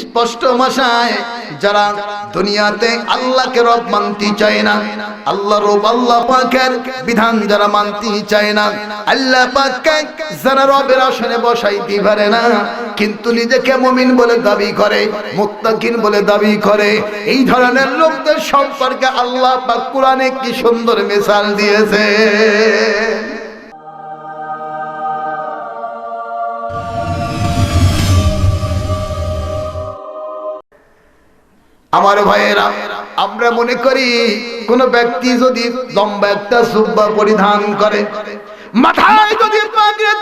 স্পষ্ট ভাষায় যারা দুনিয়াতে আল্লাহকে রব মানতে চায় না, আল্লাহ রব আল্লাহ পাকের বিধান যারা মানতে চায় না, আল্লাহ পাককে যারা রবের আসনে বসাইতে পারে না, কিন্তু নিজেকে মুমিন বলে দাবি করে, মুত্তাকিন বলে দাবি করে, এই ধরনের লোকদের সম্পর্কে আল্লাহ পাক কোরআনে কি সুন্দর মিসাল দিয়েছে। আমার ভাইয়েরা, আমরা মনে করি কোন ব্যক্তি যদি লম্বা একটা সুব্বা পরিধান করে, মাথায় যদি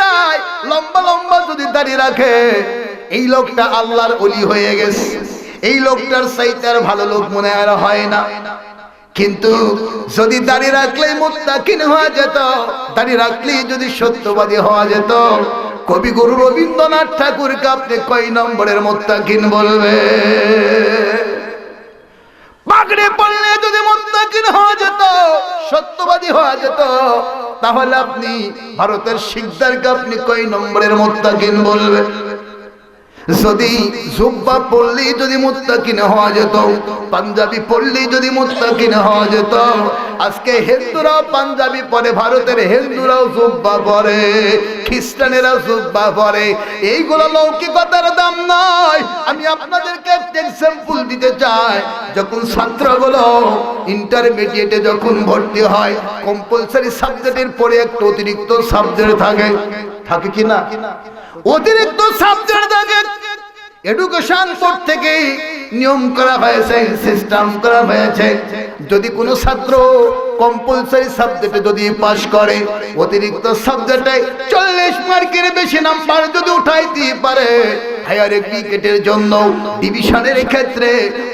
দেয় লম্বা লম্বা যদি দাড়ি রাখে, এই লোকটা আল্লাহর অলি হয়ে গেছে। এই লোকটার সাইতার ভালো লোক মনে আর হয় না। কিন্তু যদি দাড়ি রাখলে মুত্তাকিন হওয়া যেত, দাড়ি রাখলেই যদি সত্যবাদী হওয়া যেত কবিগুরু রবীন্দ্রনাথ ঠাকুরকে আপনি কয় নম্বরের মুত্তাকিন বলবে? পাগড়ি পড়লে যদি মুত্তাকিন হওয়া যেত, সত্যবাদী হওয়া যেত, তাহলে আপনি ভারতের শিকদারকে আপনি কয় নম্বরের মুত্তাকিন বলবে যদি জুব্বা পড়লেই যদি মুত্তাকিন হওয়া যেত, পাঞ্জাবি পড়লেই যদি মুত্তাকিন হওয়া যেত, আজকে হিন্দুরাও পাঞ্জাবি পরে, ভারতের হিন্দুরাও জুব্বা পরে, খ্রিস্টানেরা জুব্বা পরে। এইগুলো লৌকিকতার দাম নয়। আমি আপনাদেরকে এক্সাম্পল দিতে চাই। যখন ছাত্রগুলো ইন্টারমিডিয়েটে যখন ভর্তি হয় কম্পালসারি সাবজেক্টের পরে একটা অতিরিক্ত সাবজেক্ট থাকে। থাকে কি না? অতিরিক্ত সাবজেক্ট থাকে। এডুকেশন বোর্ড থেকে নিয়ম করা হয়েছে সিস্টেম করা হয়েছে। যদি কোনো ছাত্র কম্পালসারি সাবজেক্টে যদি পাশ করে, অতিরিক্ত সাবজেক্টে চল্লিশ মার্কের বেশি নাম্বার যদি উঠাইতে পারে হায়ার ক্রিকেটের জন্য ডিভিশনের ক্ষেত্রে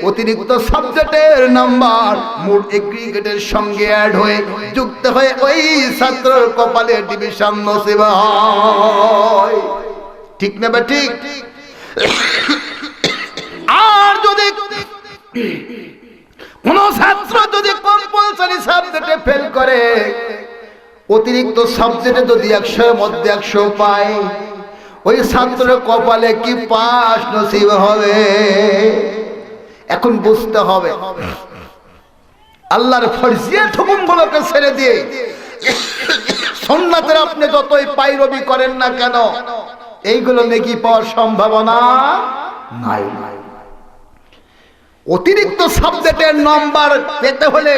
অতিরিক্ত সাবজেক্টের নাম্বার মোট ক্রিকেটের সঙ্গে অ্যাড হয়ে যুক্ত হয়ে ওই ছাত্রের কপালে ডিভিশন নসিবা হয়। ঠিক না বা ঠিক? আর যদি কোন ছাত্র যদি কম্পালসারি সাবজেক্টে ফেল করে, অতিরিক্ত সাবজেক্টে যদি একশো মধ্যে একশো পায়, ওই ছাত্র কপালে কি পাস নসিব হবে? এখন বুঝতে হবে। আল্লাহর ফরজিয়াত হুকুমগুলোকে ছেড়ে দিয়ে সন্ন্যাতের আপনি যতই পাইরবি করেন না কেন এইগুলো নেকি পাওয়ার সম্ভাবনা নাই। অতিরিক্ত সাবজেক্টের নাম্বার পেতে হলে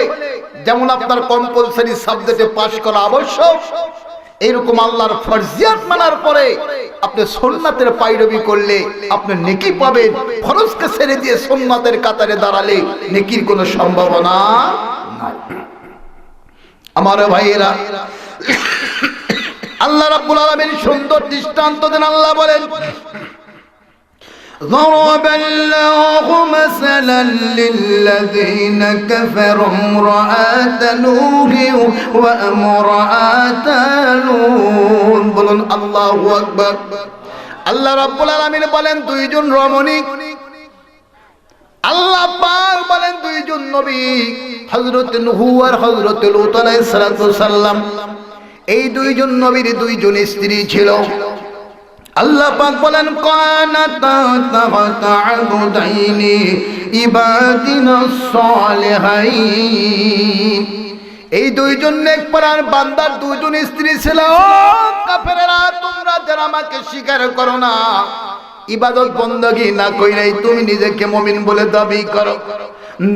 যেমন আপনার কম্পালসারি সাবজেক্টে পাশ করা আবশ্যক, এইরকম আল্লাহর ফরজিয়াত মানার পরে আপনি সোননাথের পাইরবি করলে আপনি নেকি পাবেন, ফরজকে ছেড়ে দিয়ে সোননাথের কাতারে দাঁড়ালে নেকির কোনো সম্ভাবনা নাই। আমার ভাইয়েরা আল্লাহ রাব্বুল আলামিন সুন্দর দৃষ্টান্ত দেন আল্লাহ বলেন ضرب الله مثلا للذين كفروا امرأة نوح وامرأة لوط বলুন আল্লাহু আকবার আল্লাহ রাব্বুল আলামিন বলেন দুইজন রমণী আল্লাহ পাক বলেন দুইজন নবী হযরত নূহ আর হযরত লূত আলাইহিস সালাম এই দুইজন নবীর দুইজন স্ত্রী ছিল। আল্লাহ পাক বলেন কানাতা তাহাতা আবদাইনি ইবাদিনা সালিহাইন। এই দুইজন নেকপরার বান্দার দুইজন স্ত্রী ছিল। কাফেরেরা, তোমরা যারা আমাকে স্বীকার করো না, ইবাদত বন্দগি না কইরাই তুমি নিজেকে মমিন বলে দাবি করো।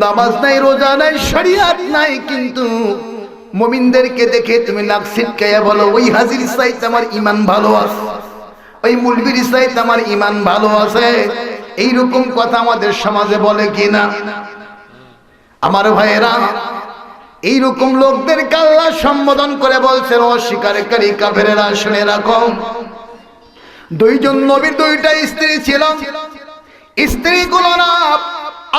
নামাজ নাই, রোজা নাই, শরিয়াত নাই, কিন্তু মমিনদেরকে দেখে তুমি নাক ছিটকাইয়া বলো, ওই হাজির সাইতে আমার ইমান ভালো আছে। ওই মুলবির সাইতে আমার ইমান ভালো আছে। এইরকম কথা আমাদের সমাজে বলে কিনা আমার ভাইয়েরা, এইরকম লোকদেরকে আল্লাহ সম্বোধন করে বলছেন অস্বীকারী কাফেরেরা, শুনে রাখো। দুইজন নবীর দুইটা স্ত্রী ছিল। স্ত্রীগুলো না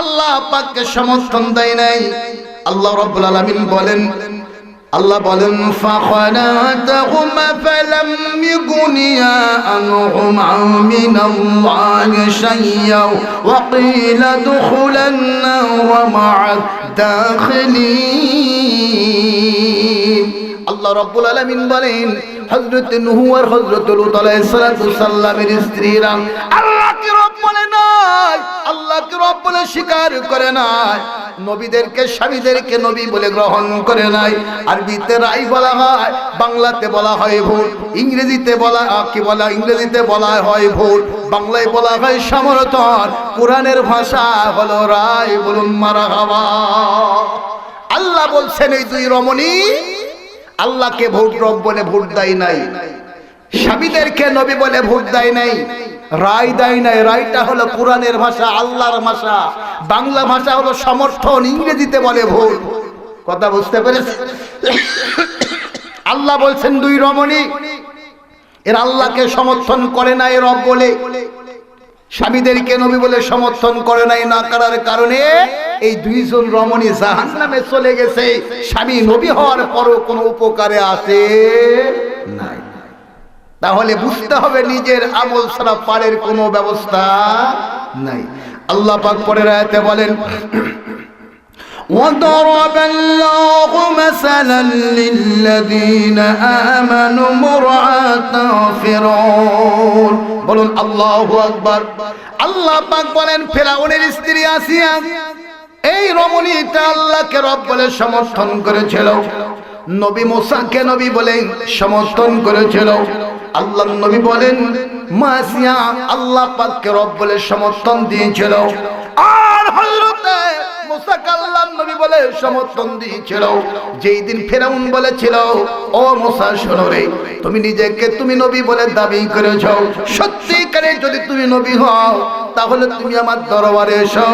আল্লাহ পাককে সমর্থন দেয় নাই। আল্লাহ রাব্বুল আলামিন বলেন আল্লাহ বলেন ফাখলাতাহুমা ফালাম ইগুনিয়া আনহুমা মিনাল্লাহি শাইয়্যা ওয়া ক্বিলা দুখুলান নার মা'আ দাখিলিন। আল্লাহ রাব্বুল আলামিন বলেন, হযরত নূহ আর হযরত লূত আলাইহিস আল্লাহকে রব বলে নাই রব বলে স্বীকার করে নাই, নবীদেরকে, স্বামীদেরকে নবী বলে গ্রহণ করে নাই। আরবিতে রাই বলা হয়, বাংলাতে বলা হয় ভুল, ইংরেজিতে বলা, কি বলা, ইংরেজিতে বলা হয় ভুল, বাংলায় বলা হয় সমর্থন। কোরআনের ভাষা হলো রায় বলুন, মারা হওয়া আল্লাহ বলছেন, এই দুই রমণী, আল্লাহকে ভোট রব বলে ভোট দেয় নাই। স্বামীদেরকে নবী বলে ভোট দেয় নাই। রায় দেয় নাই। রায়টা হলো কোরআনের ভাষা, আল্লাহর ভাষা। বাংলা ভাষা হলো সমর্থন, ইংরেজিতে বলে ভুল। কথা বুঝতে পেরেছে আল্লাহ বলছেন, দুই রমণী এর আল্লাহকে সমর্থন করে নাই রব বলে। স্বামীদেরকে নবী বলে সমর্থন করে নাই না করার কারণে এই দুইজন রমণী জাহান নামে চলে গেছে। স্বামী নবী হওয়ার পরও কোনো উপকারে আসে নাই। তাহলে বুঝতে হবে নিজের আমল ছাড়া পারের কোনো ব্যবস্থা নাই আল্লাহ পাক পরে রায়তে বলেন وضرب الله مثلا للذين آمنوا مرعاة فرعون বলুন আল্লাহু আকবার আল্লাহ পাক বলেন ফেরাউনের স্ত্রী আসিয়া এই রমণীটা আল্লাহকে রব বলে সমর্থন করেছিল নবী মুসাকে নবী বলে সমর্থন করেছিল। আল্লাহ নবী বলেন মাসিয়া আল্লাহ পাককে রব বলে সমর্থন দিয়েছিল। আর হযরতে নবী বলে দিয়েছিল। যেই দিন রে, তুমি নিজেকে তুমি নবী বলে দাবি করেছ। যদি তুমি নবী হও তাহলে তুমি আমার দরবারে এসো।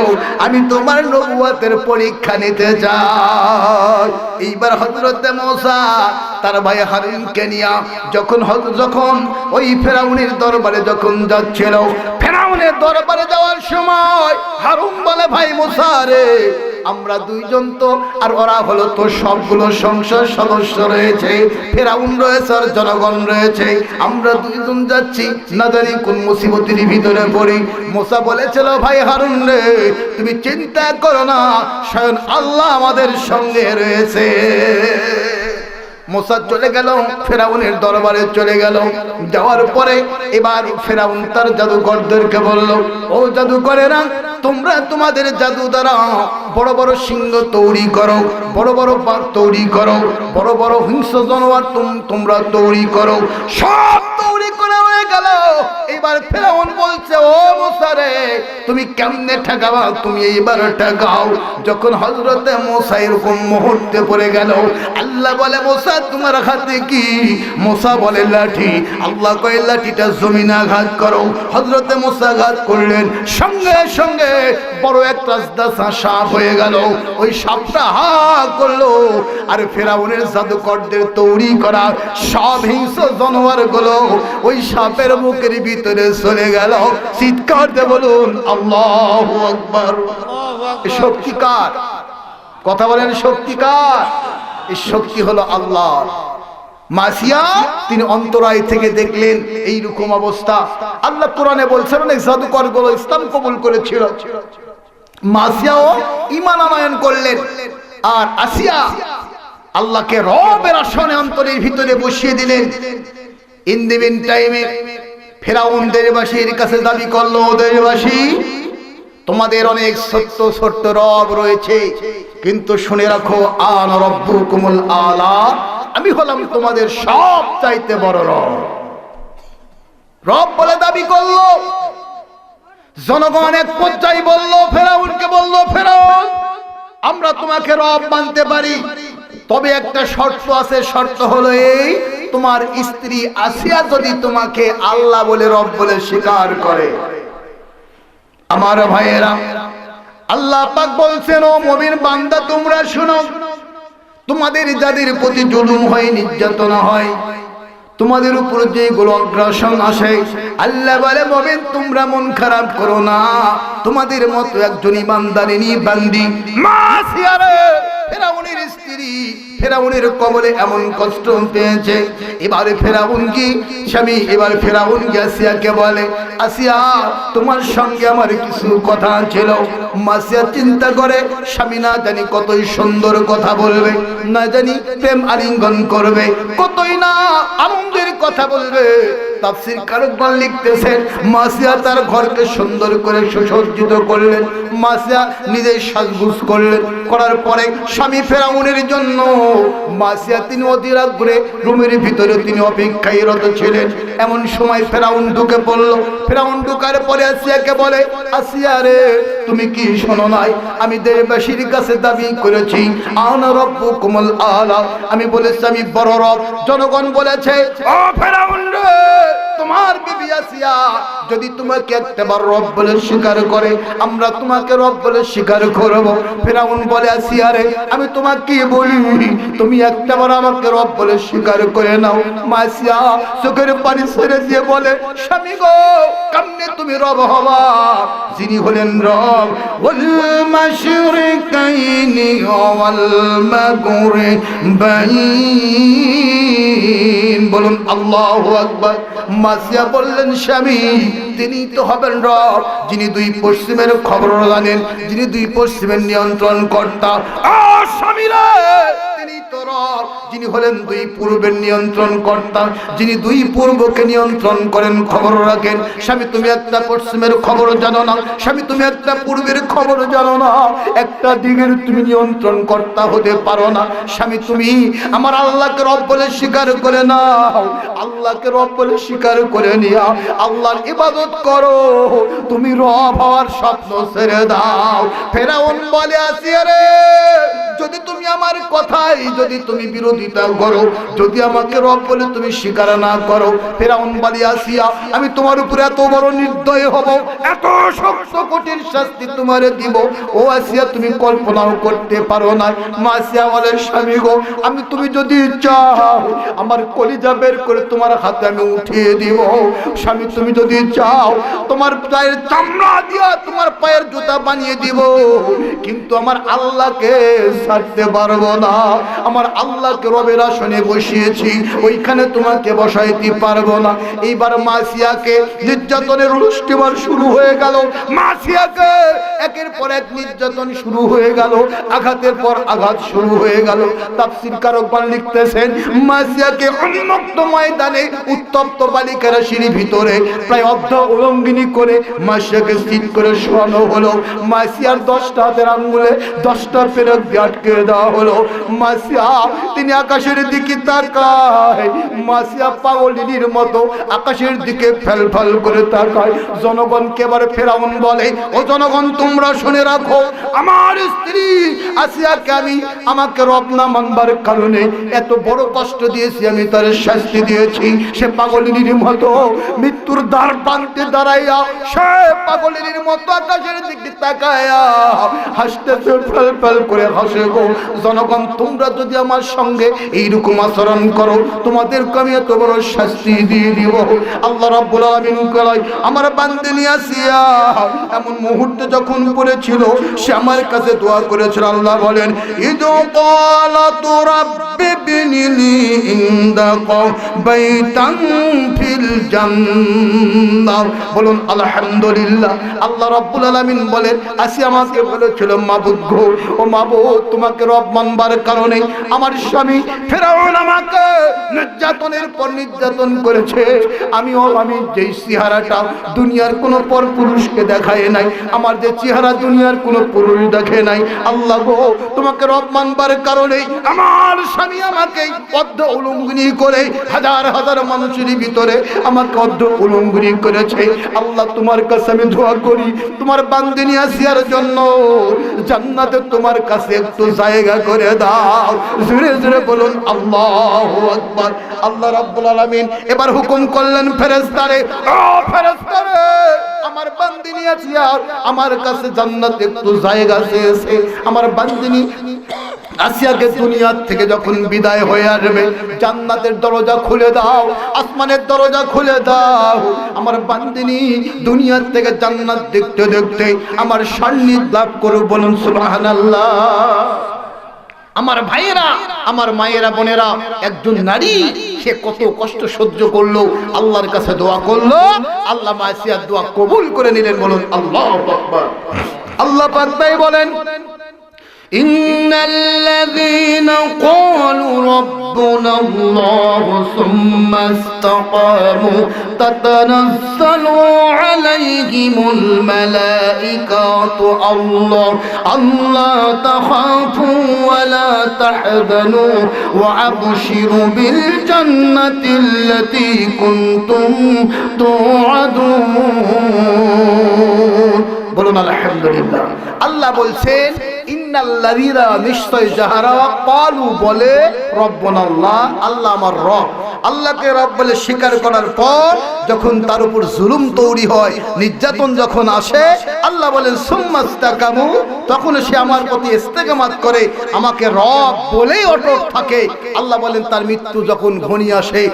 আমি তোমার নবুয়াতের পরীক্ষা নিতে যাই এইবার হজরতে মোসা তার ভাই হারুনকে নিয়া যখন যখন ওই ফেরাউনের দরবারে যখন যাচ্ছিল, ফেরাউনের দরবারে যাওয়ার সময় হারুন বলে, ভাই মোসা রে, আমরা দুইজন তো, আর ওরা হলো তো সবগুলো সংসদ সদস্য রয়েছে, ফেরাউন রয়েছে আর জনগণ রয়েছে, আমরা দুইজন যাচ্ছি, না জানি কোন মুসিবতির ভিতরে পড়ি। মোসা বলেছিল, ভাই হারুন রে, তুমি চিন্তা করো না, স্বয়ং আল্লাহ আমাদের সঙ্গে রয়েছে। মোসা চলে গেল, ফেরাউনের দরবারে চলে গেল। যাওয়ার পরে এবার ফেরাউন তার জাদুকরদেরকে বলল, ও জাদুকরেরা তোমরা তোমাদের জাদু দ্বারা বড় বড় সিংহ তৈরি করো, বড় বড় পাক তৈরি করো, বড় বড় হিংস্র জানোয়ার তোম- তোমরা তৈরি করো। সব তৈরি করে এবার ফেরাউন বলছে, ও মোসারে তুমি কেমনে ঠেকাবা? তুমি এইবার ঠেকাও। যখন হজরতে মোসা এরকম মুহূর্তে পড়ে গেল, আল্লাহ বলে, মোসা, তোমার হাতে কি? মোসা বলে, লাঠি। আল্লাহ কয়, লাঠিটা জমিন আঘাত করো। হজরতে মোসা আঘাত করলেন। সঙ্গে সঙ্গে বড় একটা রাজদাসা সাপ হয়ে গেল। ওই সাপটা হা করল। আর ফেরাউনের জাদুকরদের তৈরি করা সব হিংস্র জানোয়ারগুলো ওই সাপের মুখের ভিতরে চলে গেল। চিৎকার দিয়ে বলুন, আল্লাহ আকবার। শক্তিকার কথা বলেন শক্তিকার এই শক্তি হলো আল্লাহ মাসিয়া, তিনি অন্তরায় থেকে দেখলেন এই রকম অবস্থা। আল্লাহ কোরআনে বলছেন, অনেক জাদুকরগুলো ইসলাম কবুল করেছিল। মাসিয়াও ইমান আনয়ন করলেন। আর আসিয়া আল্লাহকে রবের আসনে অন্তরের ভিতরে বসিয়ে দিলেন। ইন দি মিন টাইমে ফেরাউন দেশবাসীর কাছে দাবি করল দেশবাসী তোমাদের অনেক সত্য সত্য রব রয়েছে, কিন্তু শুনে রাখো, আন রব্বুকুমুল আলা, আমি হলাম তোমাদের সব চাইতে বড় রব। রব বলে দাবি করল। জনগণ এক পর্যায়ে বলল, ফেরাউনকে বলল, ফেরাউন, আমরা তোমাকে রব মানতে পারি। তবে একটা শর্ত আছে, শর্ত হলো এই, তোমার স্ত্রী আসিয়া যদি তোমাকে আল্লাহ বলে, রব বলে স্বীকার করে। আমার ভাইয়েরা, আল্লাহ পাক বলছেন, ও মমিন বান্দা, তোমরা শুনো, তোমাদের যাদের প্রতি জুলুম হয়, নির্যাতন হয়, তোমাদের উপর যে যেগুলো অগ্রাসন আসে, আল্লাহ বলে, মমিন, তোমরা মন খারাপ করো না। তোমাদের মতো একজন ইমানদারিনী বান্দি। মাসিয়ারে ফেরাউনের স্ত্রী ফেরাউনের কবলে এমন কষ্ট পেয়েছে। এবারে ফেরাউন কি? স্বামী, এবার ফেরাউন কি আসিয়াকে বলে, আসিয়া, তোমার সঙ্গে আমার কিছু কথা ছিল। মাসিয়া চিন্তা করে, স্বামী না জানি কতই সুন্দর কথা বলবে, না জানি প্রেম আলিঙ্গন করবে, কতই না আনন্দের কথা বলবে। তাফসির কারকবান লিখতেছেন মাসিয়া তার ঘরকে সুন্দর করে সুসজ্জিত করলেন। মাসিয়া নিজে সাজগুজ করলেন। করার পরে স্বামী ফেরাউনের জন্য মাসিয়া তিনি অধীর আগ্রহে রুমের ভিতরে তিনি অপেক্ষায় রত ছিলেন। এমন সময় ফেরাউন ঢুকে পড়ল। ফেরাউন ঢুকার পরে আসিয়াকে বলে, আসিয়া রে, তুমি কি শোনো নাই? আমি দেশবাসীর কাছে দাবি করেছি, আনা রব্বু কুমল আলা। আমি বলেছি, আমি বড় রব। জনগণ বলেছে, ও ফেরাউন রে তোমার বিবি আসিয়া যদি তোমাকে একটাবার রব বলে স্বীকার করে, আমরা তোমাকে রব বলে স্বীকার করব। ফেরাউন বলে, আসিয়া রে, আমি তোমাকে বলি, তুমি একটাবার আমাকে রব বলে স্বীকার করে নাও। মাসিয়া চোখের পানি ছেড়ে দিয়ে বলে, স্বামী গো কেমনে তুমি রব হবা। যিনি হলেন রব, ওয়াল মাশরিকাইনি ওয়াল মাগরিবাইন। বলুন, আল্লাহ আকবর। মাসিয়া বললেন, স্বামী, তিনি তো হবেন রব, যিনি দুই পশ্চিমের খবর জানেন, যিনি দুই পশ্চিমের নিয়ন্ত্রণ কর্তা। স্বামী স্বামীরা যিনি হলেন দুই পূর্বের নিয়ন্ত্রণ কর্তা, যিনি দুই পূর্বকে নিয়ন্ত্রণ করেন, খবর রাখেন। স্বামী, তুমি একটা পশ্চিমের খবর জানো না। স্বামী, তুমি একটা পূর্বের খবর জানো না। একটা দিকের তুমি নিয়ন্ত্রণ কর্তা হতে পারো না। স্বামী, তুমি আমার আল্লাহকে রব বলে স্বীকার করে নাও। আল্লাহকে রব বলে স্বীকার করে নিয়া আল্লাহর ইবাদত করো। তুমি রব হওয়ার স্বপ্ন ছেড়ে দাও। ফেরাউন বলে, আসিয়া রে, যদি তুমি আমার কথাই যদি তুমি বিরোধিতা করো, যদি আমাকে রব বলে তুমি স্বীকার না করো, ফেরাউন বালি, আসিয়া, আমি তোমার উপরে এত বড় নির্দয় হব, এত শক্ত কঠিন শাস্তি তোমারে দিব। ও আসিয়া, তুমি কল্পনাও করতে পারো না মা আসিয়া বলে, স্বামী গো, আমি তুমি যদি চাও, আমার কলিজা বের করে তোমার হাতে আমি উঠিয়ে দিব। স্বামী, তুমি যদি চাও, তোমার পায়ের চামড়া দিয়া তোমার পায়ের জুতা বানিয়ে দিব। কিন্তু আমার আল্লাহকে ছাড়তে পারব না। আমার আল্লাহকে রবের আসনে বসিয়েছি, ওইখানে তোমাকে বসাইতে পারব না। এইবার মাসিয়াকে নির্যাতনের অনুষ্ঠান শুরু হয়ে গেল। মাসিয়াকে একের পর এক নির্যাতন শুরু হয়ে গেল, আঘাতের পর আঘাত শুরু হয়ে গেল। তাফসির কারকবান লিখতেছেন, মাসিয়াকে উন্মুক্ত ময়দানে উত্তপ্ত বালিকারা সিঁড়ি ভিতরে প্রায় অর্ধ উলঙ্গিনী করে মাসিয়াকে স্থির করে শোয়ানো হলো। মাসিয়ার দশটা হাতের আঙ্গুলে দশটা পেরক দিয়ে আটকে দেওয়া হলো। মাসিয়া, তিনি আকাশের দিকে তাকায়। মাসিয়া পাগলিনীর মতো আকাশের দিকে ফেল ফেল করে তাকায়। জনগণকে এবার ফেরাউন বলে? ও জনগণ, তোমরা শুনে রাখো, আমার স্ত্রী আসিয়াকে আমি আমাকে রব না মানবার কারণে এত বড় কষ্ট দিয়েছি, আমি তার শাস্তি দিয়েছি। সে পাগলিনীর মতো মৃত্যুর দ্বার প্রান্তে দাঁড়াইয়া, সে পাগলিনীর মতো আকাশের দিকে তাকায়া হাসতেছে, ফেল ফেল করে হাসে গো। জনগণ, তোমরা যদি আমার সঙ্গে এইরকম আচরণ করো, তোমাদেরকে আমি এত বড় শাস্তি দিয়ে দিব। আল্লাহ রাব্বুল আলামিন কয়, আমার বান্দে নিয়ে আসিয়া। এমন মুহূর্তে যখন পড়েছিল, সে আমার কাছে দোয়া করেছিল। আল্লাহ বলেন, ইদু ক্বালা তু রাব্বি বিনিলি ইনদাক বাইতান ফিল জান্নাহ। বলুন, আলহামদুলিল্লাহ। আল্লাহ রাব্বুল আলামিন বলেন আসি আমাকে বলেছিল, মাবুদ গো, ও মাবুদ, তোমাকে রব মানবার কারণে আমার স্বামী ফেরাউন আমাকে নির্যাতনের পর নির্যাতন করেছে। আমিও, আমি যেই চেহারাটা দুনিয়ার কোন পর পুরুষকে দেখায় নাই, আমার যে চেহারা দুনিয়ার কোন পুরুষ দেখে নাই, আল্লাহ গো, তোমাকে রব মানবার কারণে আমার স্বামী আমাকে অর্ধ উলঙ্গনি করে হাজার হাজার মানুষের ভিতরে আমাকে অর্ধ উলঙ্গনি করেছে। আল্লাহ তোমার কাছে আমি দোয়া করি, তোমার বান্দিনী আসিয়ার জন্য জান্নাতে তোমার কাছে একটু জায়গা করে দাও। বলুন, আল্লাহ রাব্বুল আলামিন এবার হুকুম করলেন, ফেরেশতারে, ও ফেরেশতারে, আমার বান্দিনী আসিয়া, আমার কাছে জান্নাতে একটু জায়গা চেয়েছে। আমার বান্দিনী আসিয়াকে দুনিয়ার থেকে যখন বিদায় হয়ে আসবে, জান্নাতের দরজা খুলে দাও, আসমানের দরজা খুলে দাও। আমার বান্দিনী দুনিয়ার থেকে জান্নাত দেখতে দেখতে আমার সান্নিধ্য লাভ করো বলুন, সুবহানাল্লাহ। আমার ভাইয়েরা, আমার মায়েরা, বোনেরা, একজন নারী, সে কত কষ্ট সহ্য করল, আল্লাহর কাছে দোয়া করল, আল্লাহ মাসিয়ার দোয়া কবুল করে নিলেন বলুন, আল্লাহ আল্লাহ বলেন إن الذين قالوا ربنا الله ثم استقاموا تتنزل عليهم الملائكة الله الله تخافوا ولا تحزنوا وأبشروا بالجنة التي كنتم توعدون বলুন আলহামদুলিল্লাহ আল্লাহ বলছেন তার নির্যাতন যখন আসে, আল্লাহ বলেন, সুম্মাস্তাকামু তখন সে আমার প্রতি করে, আমাকে রব বলেই অটক থাকে। আল্লাহ বলেন, তার মৃত্যু যখন ঘনিয়ে আসে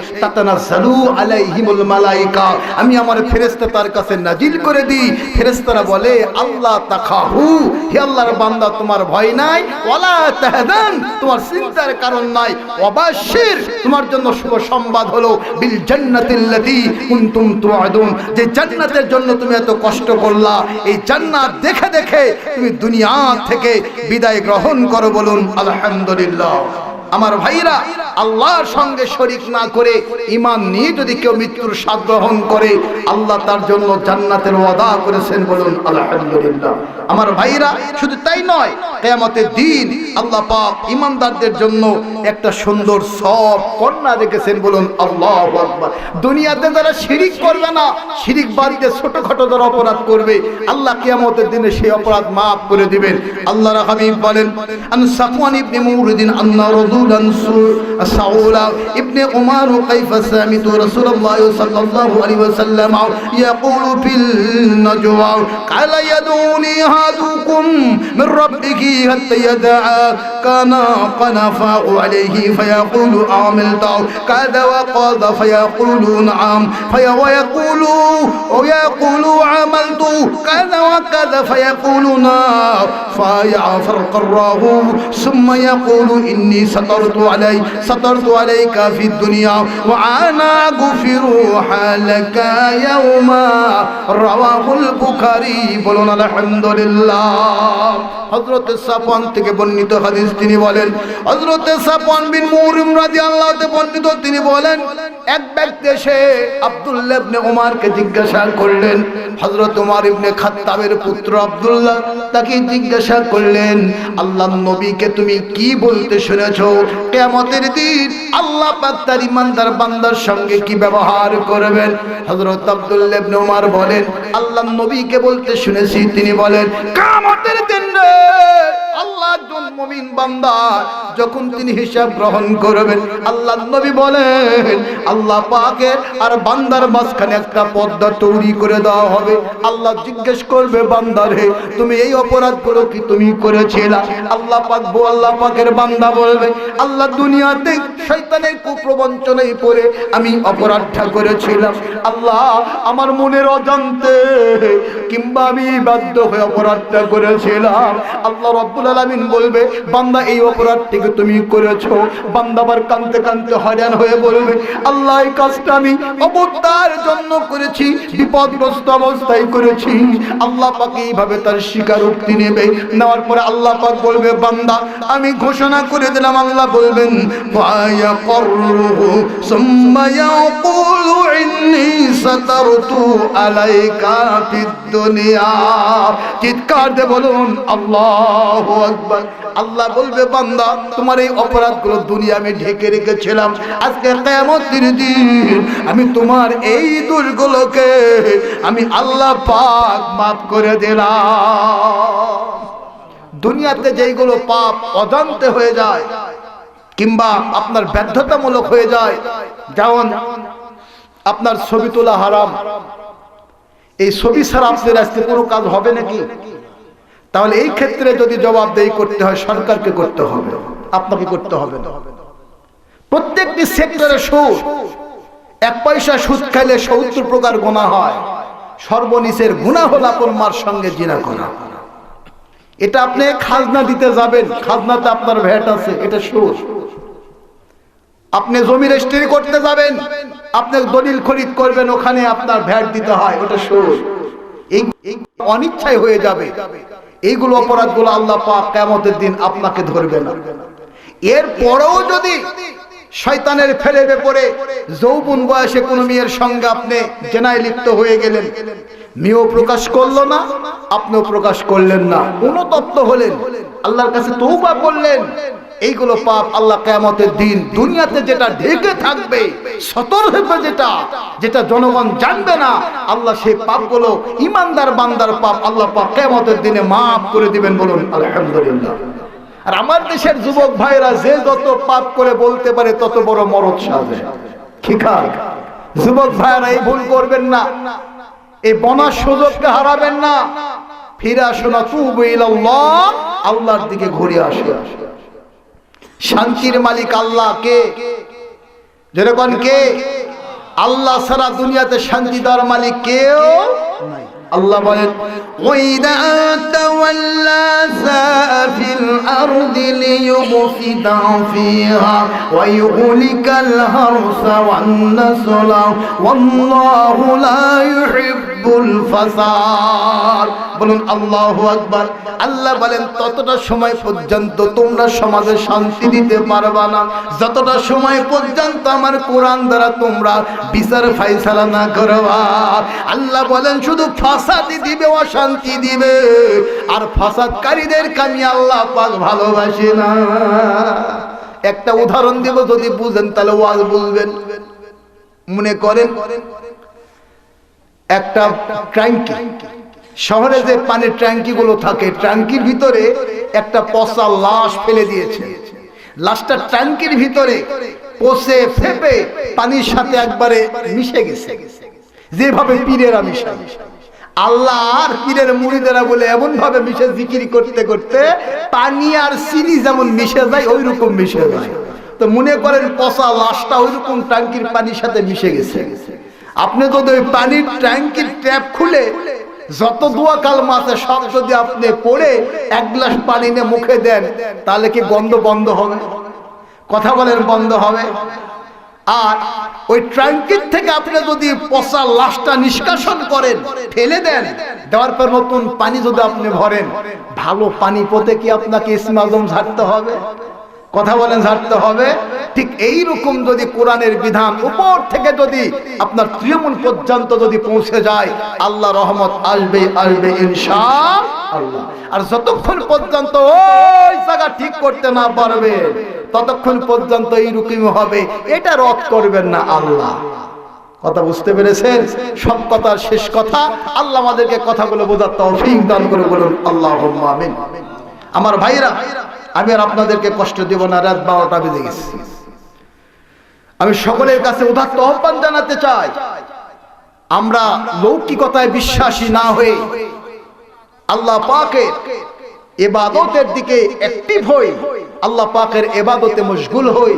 আলাইহিমুল মালাইকা, আমি আমার ফেরেশতা তার কাছে নাজিল করে দিই। ফেরেশতারা বলে, আল্লাহ তাখাহু, হে আল্লাহর বান্দা, তোমার ভয় নাই, ওয়ালা তাহজান তোমার চিন্তার কারণ নাই অবশ্যই তোমার জন্য শুভ সংবাদ হলো, বিল জান্নাতিল্লাতী কুনতুম তুআদুন যে জান্নাতের জন্য তুমি এত কষ্ট করলা, এই জান্নাত দেখে দেখে তুমি দুনিয়া থেকে বিদায় গ্রহণ করো বলুন, আলহামদুলিল্লাহ। আমার ভাইরা, আল্লাহর সঙ্গে শরিক না করে ইমান নিয়ে যদি কেউ মৃত্যুর স্বাদ গ্রহণ করে, আল্লাহ তার জন্য জান্নাতের ওয়াদা করেছেন বলুন, আলহামদুলিল্লাহ। আমার ভাইরা, শুধু তাই নয়, কেয়ামতের দিন আল্লাহ পাক ইমানদারদের জন্য একটা সুন্দর সব কন্যা রেখেছেন বলুন, আল্লাহ আকবার। দুনিয়াতে যারা শিরিক করবে না, শিরিক বাড়িতে ছোটখাটো যারা অপরাধ করবে, আল্লাহ কিয়ামতের দিনে সেই অপরাধ মাফ করে দিবেন। আল্লাহ হাবিব বলেন, আন সাফওয়ান ইবনে মুরিদিন আন্না রাজুলান সাউলা, ইবনে উমার, কাইফা সামিতু রাসূলুল্লাহ সাল্লাল্লাহু আলাইহি ওয়াসাল্লাম, ইয়াকুলু ফিল নাজওয়া, কালা ইয়াদুনি أحدكم من ربك حتى يدعى. كان قنفاه عليه فيقول عملت كذا وقضى فيقول نعم. فيقول ويقول عملت. كذا وكذا فيقول نعم فيعفر قراه ثم يقول إني سترت علي سترت عليك في الدنيا. وأنا غفر حالك يوما. رواه البخاري. بلون الحمد لله. হজরত থেকে বর্ণিত হাদিস তিনি বলেন হজরত আল্লাহতে বর্ণিত, তিনি বলেন, এক জিজ্ঞাসা করলেন তাকে জিজ্ঞাসা করলেন, আল্লাহ নবীকে তুমি কি বলতে শুনেছো? কিয়ামতের দিন আল্লাহ তার ইমানদার বান্দার সঙ্গে কি ব্যবহার করবেন? হযরত আব্দুল্লাহ ওমর বলেন, আল্লাহ নবীকে বলতে শুনেছি। তিনি বলেন কিয়ামতের দিন রে। আল্লাহ একজন মুমিন বান্দা, যখন তিনি হিসাব গ্রহণ করবেন আল্লাহ নবী বলেন, আল্লাহ পাকে আর বান্দার মাঝখানে একটা পর্দা তৈরি করে দেওয়া হবে। আল্লাহ জিজ্ঞেস করবে বান্দারে তুমি এই অপরাধগুলো কি তুমি করেছিলা? আল্লাহ পাক বো, আল্লাহ পাকের বান্দা বলবে, আল্লাহ দুনিয়াতে শয়তানের কুপ্রবঞ্চনায় পড়ে আমি অপরাধটা করেছিলাম। আল্লাহ আমার মনের অজান্তে কিংবা আমি বাধ্য হয়ে অপরাধটা করেছিলাম। আল্লাহ রব্বুল বলবে, বান্দা, এই অপরাধটিকে তুমি হয়ে বলবে, আল্লাহ কাজটা আমি অবতার জন্য করেছি, বিপদগ্রস্ত অবস্থায় করেছি। আল্লাহ এইভাবে তার স্বীকারোক্তি নেবে। নেওয়ার পরে আল্লাহ পাক বলবে, বান্দা, আমি ঘোষণা করে দিলাম, আল্লাহ বলবেন ইন্নী আল্লাহু বলবে, বান্দা, তোমার এই অপরাধগুলো দুনিয়া আমি ঢেকে রেখেছিলাম। আজকে দিন আমি তোমার এই আমি আল্লাহ পাক মাফ করে দিলাম। দুনিয়াতে যেইগুলো পাপ অজান্তে হয়ে যায়, কিংবা আপনার ব্যর্থতামূলক হয়ে যায়, যেমন আপনার ছবি তোলা হারাম। এই ছবি ছাড়া আপনার আজকে কোনো কাজ হবে নাকি? তাহলে এই ক্ষেত্রে যদি জবাব জবাবদেহি করতে হয়, সরকারকে করতে হবে। আপনাকে করতে হবে প্রত্যেকটি সেক্টরে সুদ। এক পয়সা সুদ খাইলে সত্তর প্রকার গোনা হয়। সর্বনিচের গুণা হল আপন মার সঙ্গে জিনা করা। এটা আপনি খাজনা দিতে যাবেন। খাজনাতে আপনার ভ্যাট আছে, এটা সুদ। আপনি জমি রেজিস্ট্রি করতে যাবেন। আপনি দলিল খরিদ করবেন, ওখানে আপনার ভ্যাট দিতে হয়, ওটা এই অনিচ্ছায় হয়ে যাবে। এইগুলো অপরাধগুলো আল্লাহ পাক কেমতের দিন আপনাকে ধরবে না। এর পরেও যদি শয়তানের ফেলে পড়ে, যৌবন বয়সে কোনো মেয়ের সঙ্গে আপনি জেনায় লিপ্ত হয়ে গেলেন, মেয়েও প্রকাশ করল না, আপনিও প্রকাশ করলেন না। অনুতপ্ত হলেন, আল্লাহর কাছে তৌবা করলেন এইগুলো পাপ আল্লাহ কেয়ামতের দিন দুনিয়াতে যেটা ঢেকে থাকবে, সতর্ক যেটা যেটা জনগণ জানবে না, আল্লাহ সেই পাপগুলো ইমানদার বান্দার পাপ আল্লাহ পাপ কেয়ামতের দিনে মাফ করে দিবেন বলুন, আলহামদুলিল্লাহ। আর আমার দেশের যুবক ভাইরা যে যত পাপ করে বলতে পারে তত বড় মরদ সাজে। ঠিকা যুবক ভাইরা এই ভুল করবেন না। এই বনার সুযোগকে হারাবেন না। ফিরে আসো না, তুবু আল্লাহর দিকে ঘুরে আসো। শান্তির মালিক আল্লাহ কে? যেরকম কে? আল্লাহ সারা দুনিয়াতে শান্তি দেওয়ার মালিক কেউ নাই। আল্লাহ বলেন, ওয়াইদা বলুন, আল্লাহু আকবার। আল্লাহ বলেন, ততটা সময় পর্যন্ত তোমরা সমাজে শান্তি দিতে পারবা না। যতটা সময় পর্যন্ত আমার কোরআন দ্বারা তোমরা বিচার ফাইসালা না করবা। আল্লাহ বলেন, শুধু ফা ফাসাদি দিবে, অশান্তি দিবে। আর ফাসাদকারীদেরকে আমি আল্লাহ পাক ভালোবাসি না। একটা উদাহরণ দেব যদি বুঝেন, তাহলে ওয়াজ বুঝবেন। মনে করেন, একটা ট্যাঙ্কি, শহরে যে পানির ট্যাঙ্কি গুলো থাকে, ট্যাঙ্কির ভিতরে একটা পচা লাশ ফেলে দিয়েছে। লাশটা ট্যাঙ্কির ভিতরে পচে, ফেপে পানির সাথে একবারে মিশে গেছে। যেভাবে পীরেরা মিশে আল্লাহ আর পীরের মুড়িদেরা বলে এমন ভাবে মিশে জিকিরি করতে করতে পানি আর চিনি যেমন মিশে যায় ওই রকম মিশে যায়। তো মনে করেন পচা লাশটা ওই রকম ট্যাঙ্কির পানির সাথে মিশে গেছে। আপনি যদি ওই পানির ট্যাঙ্কির ট্যাপ খুলে যত দোয়া কালমা আছে সব যদি আপনি পড়ে এক গ্লাস পানি নিয়ে মুখে দেন, তাহলে কি গন্ধ বন্ধ হবে? কথা বলেন বন্ধ হবে? আর ওই ট্যাঙ্কির থেকে আপনি যদি পচা লাশটা নিষ্কাশন করেন, ফেলে দেন, দেওয়ার পর নতুন পানি যদি আপনি ভরেন, ভালো পানি পথে কি আপনাকে ইসম আজম ঝাড়তে হবে? কথা বলেন, ঝাড়তে হবে। ঠিক এই রকম যদি কোরআনের বিধান উপর থেকে যদি আপনার তৃণমূল পর্যন্ত যদি পৌঁছে যায়, আল্লাহ রহমত আসবে আসবে ইনশা আল্লাহ আর যতক্ষণ পর্যন্ত ওই জায়গা ঠিক করতে না পারবে ততক্ষণ পর্যন্ত এইরকম হবে। এটা রদ করবেন না আল্লাহ। কথা বুঝতে পেরেছেন? সব কথার শেষ কথা। আল্লাহ আমাদেরকে কথাগুলো বোঝার তৌফিক দান করে বলুন আল্লাহ আমার ভাইরা আমি আর আপনাদেরকে কষ্ট দেব না, রাত বারোটা বেজে গেছি। আমি সকলের কাছে উদাত্ত আহ্বান জানাতে চাই, আমরা লৌকিকতায় বিশ্বাসী না হয়ে আল্লাহ পাকের এবাদতের দিকে অ্যাক্টিভ হই। আল্লাহ পাকের এবাদতে মশগুল হই।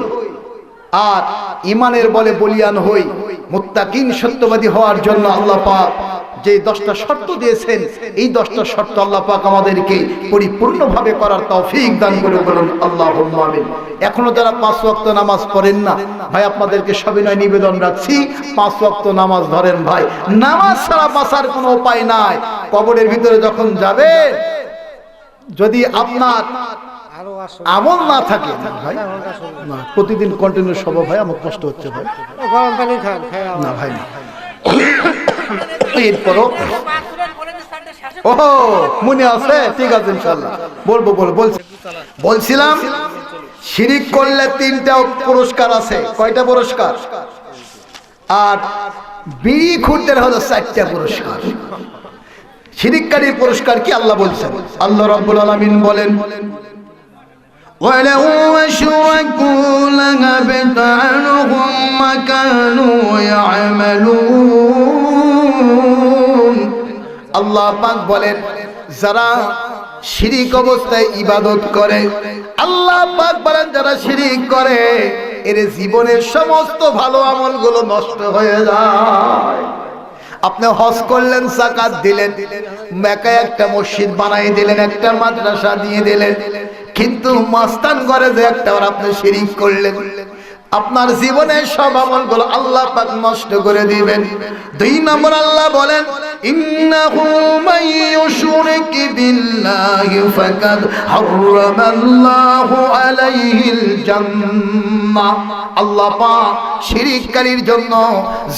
আর ইমানের বলে বলিয়ান হই। মুত্তাকিন সত্যবাদী হওয়ার জন্য আল্লাহ পাক যে দশটা শর্ত দিয়েছেন, এই দশটা শর্ত আল্লাহ পাক আমাদেরকে পরিপূর্ণভাবে করার তৌফিক দান করে বলুন আল্লাহ আমিন। এখনও যারা পাঁচ ওয়াক্ত নামাজ পড়েন না, ভাই আপনাদেরকে সবিনয় নিবেদন রাখছি, পাঁচ ওয়াক্ত নামাজ ধরেন ভাই। নামাজ ছাড়া বাঁচার কোনো উপায় নাই। কবরের ভিতরে যখন যাবেন, যদি আপনার আমল না থাকে ভাই। না প্রতিদিন কন্টিনিউ সব ভাই আমার কষ্ট হচ্ছে ভাই। গরম পানি খান না ভাই না। এরপরও ও মনে আছে? ঠিক আছে ইনশাল্লাহ বলব বলব বলছি বলছিলাম শিরিক করলে তিনটা পুরস্কার আছে। কয়টা পুরস্কার? আর বিড়ি খুঁড়তে হলো চারটা পুরস্কার। শিরিককারীর পুরস্কার কি আল্লাহ বলছেন? আল্লাহ রাব্বুল আলামিন বলেন ولو أشركوا لهبط عنهم ما كانوا يعملون আল্লাহ পাক বলেন যারা শিরিক অবস্থায় ইবাদত করে আল্লাহ পাক বলেন যারা শিরিক করে এর জীবনের সমস্ত ভালো আমলগুলো নষ্ট হয়ে যায় আপনি হজ করলেন জাকাত দিলেন মেকায় একটা মসজিদ বানাই দিলেন একটা মাদ্রাসা দিয়ে দিলেন কিন্তু মাস্তান করে যে একটা আপনি শিরিক করলেন, আপনার জীবনের সব আমলগুলো আল্লাহ পাক নষ্ট করে দিবেন। দুই নম্বর আল্লাহ বলেন, ইন্নাহু আলাইহিল জন্য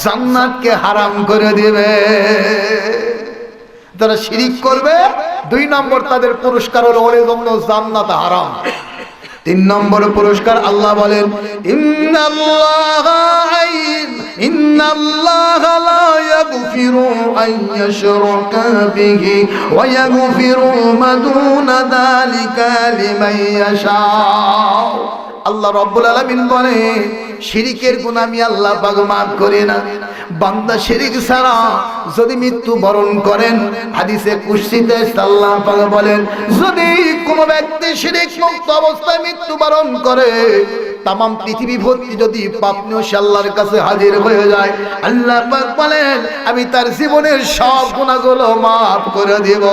জান্নাতকে হারাম করে দিবে যারা শিরিক করবে, দুই নম্বর তাদের পুরস্কার হলো ওর জন্য জান্নাত হারাম। তিন নম্বর পুরস্কার আল্লাহ বলেন আল্লাহ রব্বুল আলামিন বলে শিরিকের গুণ আমি আল্লাহ পাক মাফ করে না। বান্দা শিরিক ছাড়া যদি মৃত্যু বরণ করেন, হাদিসে কুশিতে আল্লাহ বলেন, যদি কোনো ব্যক্তি শিরিক মুক্ত অবস্থায় মৃত্যু বরণ করে তাম পৃথিবী ভর্তি যদি পাপনীয় সে আল্লাহর কাছে হাজির হয়ে যায়, আল্লাহ বলেন, আমি তার জীবনের সব গুণাগুলো মাফ করে দেব।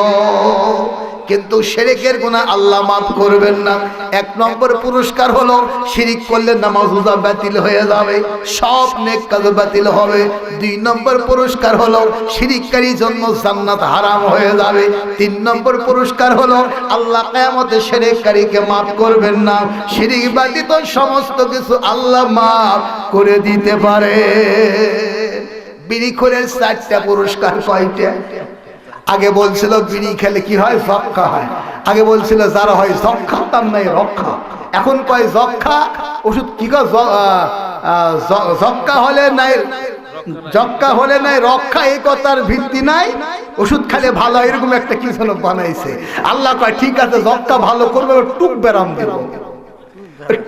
কিন্তু শেরেকের গুণা আল্লাহ মাফ করবেন না। এক নম্বর পুরস্কার হলো শিরিক করলে নামাজ রোজা বাতিল হয়ে যাবে, সব নেক কাজ বাতিল হবে। দুই নম্বর পুরস্কার হলো শিরিককারী জন্য জান্নাত হারাম হয়ে যাবে। তিন নম্বর পুরস্কার হলো আল্লাহ কেয়ামতে শেরেককারীকে মাফ করবেন না। শিরিক ব্যতীত সমস্ত কিছু আল্লাহ মাফ করে দিতে পারে। বিড়ি করে চারটা পুরস্কার কয়টা? আগে বলছিল বিড়ি খেলে কি হয়? যক্ষা হয়। আগে বলছিল, যারা হয় যক্ষা তার নাই রক্ষা। এখন কয় যক্ষা ওষুধ কি যক্ষা হলে নাই যক্ষা হলে নাই রক্ষা, এই কথার ভিত্তি নাই। ওষুধ খেলে ভালো এরকম একটা কি যেন বানাইছে। আল্লাহ কয়, ঠিক আছে যক্ষা ভালো করবে টুক ব্যারাম দেব।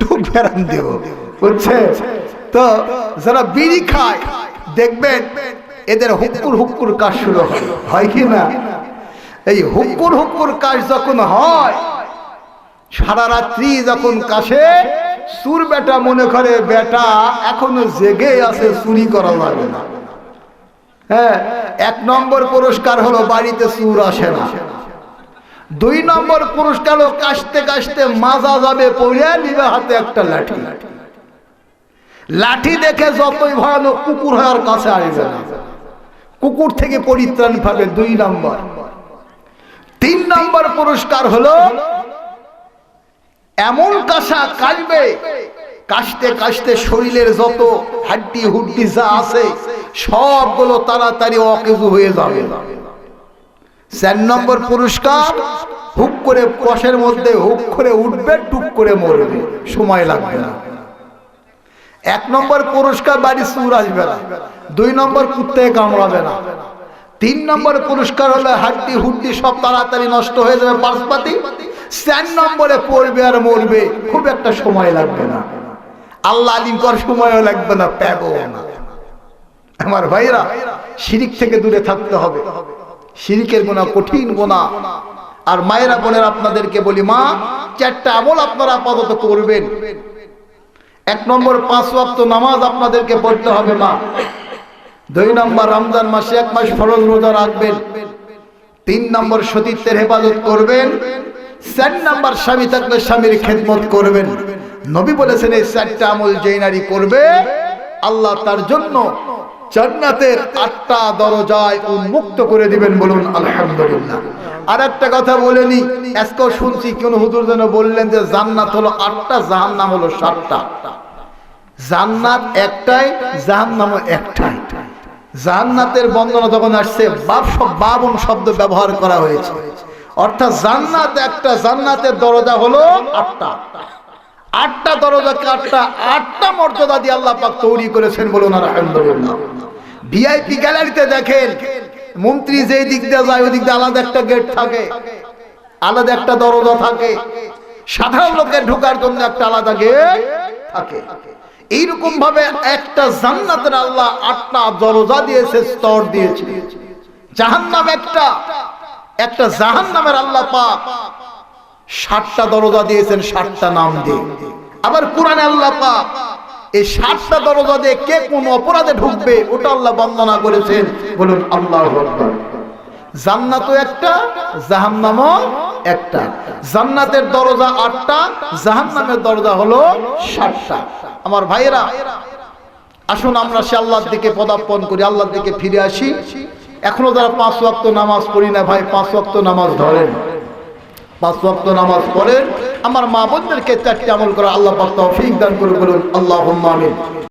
টুক ব্যারাম দেব। বুঝছে? তো যারা বিড়ি খায়, দেখবেন এদের হুক্কুর হুক্কুর কাজ শুরু হয়। কি না? এই হুক্কুর হুক্কুর কাজ যখন হয়, সারা রাত্রি যখন কাশে, সুর বেটা মনে করে বেটা এখনও জেগে আছে, চুরি করা যাবে না। হ্যাঁ এক নম্বর পুরস্কার হলো বাড়িতে সুর আসে না। দুই নম্বর পুরস্কার হলো কাশতে কাশতে মাজা যাবে পড়ে নিবে হাতে একটা লাঠি। লাঠি দেখে যতই ভয়ানক কুকুর হওয়ার কাছে আসবে না। কুকুর থেকে পরিত্রাণ পাবে দুই নম্বর। তিন নম্বর পুরস্কার হলো, এমন কাঁসা কাটবে, কাশতে কাশতে শরীরের যত হাড্ডি হুড্ডি যা আছে, সবগুলো তাড়াতাড়ি অকেজু হয়ে যাবে। চার নম্বর পুরস্কার, হুক করে কষের মধ্যে হুক করে উঠবে, টুক করে মরবে। সময় লাগবে না। এক নম্বর পুরস্কার বাড়ি সুর আসবে না, দুই নম্বর কুত্তে কামড়াবে না। তিন নম্বর পুরস্কার হলে হাড্ডি হুড্ডি সব তাড়াতাড়ি নষ্ট হয়ে যাবে পাশপাতি চার নম্বরে পড়বে আর মরবে, খুব একটা সময় লাগবে না। আল্লাহ আলিম কর সময়ও লাগবে না প্যাবো না। আমার ভাইরা, শিরিক থেকে দূরে থাকতে হবে। শিরিকের গোনা কঠিন গোনা আর মায়েরা বোনের আপনাদেরকে বলি, মা, চারটা আমল আপনারা আপাতত করবেন। এক নম্বর পাঁচ ওয়াক্ত নামাজ আপনাদেরকে পড়তে হবে, মা। দুই নম্বর রমজান মাসে এক মাস ফরজ রোজা রাখবেন। তিন নম্বর সতীত্বের হেফাজত করবেন। চার নম্বর স্বামী থাকলে স্বামীর খেদমত করবেন। নবী বলেছেন, এই চারটা আমল যেই নারী করবে, আল্লাহ তার জন্য জান্নাতের আটটা দরজায় উন্মুক্ত করে দিবেন বলুন, আলহামদুলিল্লাহ। আর একটা কথা বলে নি, আজকেও শুনছি কোন হুজুর যেন বললেন যে জান্নাত হলো আটটা, জাহান্নাম হলো সাতটা। জান্নাত একটাই, জাহান্নামও একটাই। জান্নাতের বন্দনা যখন আসছে, বাপ বাবন শব্দ ব্যবহার করা হয়েছে। অর্থাৎ জান্নাত একটা, জান্নাতের দরজা হলো আটটা। আটটা দরজা আটটা? আটটা মর্যাদা দিয়ে আল্লাহ পাক তৈরি করেছেন বলুন, আলহামদুলিল্লাহ। ভিআইপি গ্যালারিতে দেখেন মন্ত্রী যেই দিক দিয়ে যায়, ওই দিক দিয়ে আলাদা একটা গেট থাকে, আলাদা একটা দরজা থাকে। সাধারণ লোকের ঢোকার জন্য একটা আলাদা গেট থাকে। এইরকম ভাবে একটা জান্নাতের আল্লাহ আটটা দরজা দিয়েছে, স্তর দিয়েছে। জাহান্নাম একটা একটা জাহান্নামের আল্লাহ পাক ষাটটা দরজা দিয়েছেন ষাটটা নাম দিয়ে। আবার কোরআনে আল্লাহ পাক এই ষাটটা দরজা দিয়ে কে কোন অপরাধে ঢুকবে, ওটা আল্লাহ বন্দনা করেছেন। বলুন, আল্লাহ জান্নাতও একটা একটা। জান্নাতের দরজা আটটা দরজা আমার ভাইয়েরা, আসুন আমরা দিকে পদার্পণ করি, আল্লাহর দিকে ফিরে আসি। এখনও যারা পাঁচ ওয়াক্ত নামাজ পড়ি না ভাই, পাঁচ ওয়াক্ত নামাজ ধরেন। পাঁচ ওয়াক্ত নামাজ পড়েন আমার মা বোনদেরকে চারটি আমল করে আল্লাহ তৌফিক দান করে বলুন আল্লাহ আমিন।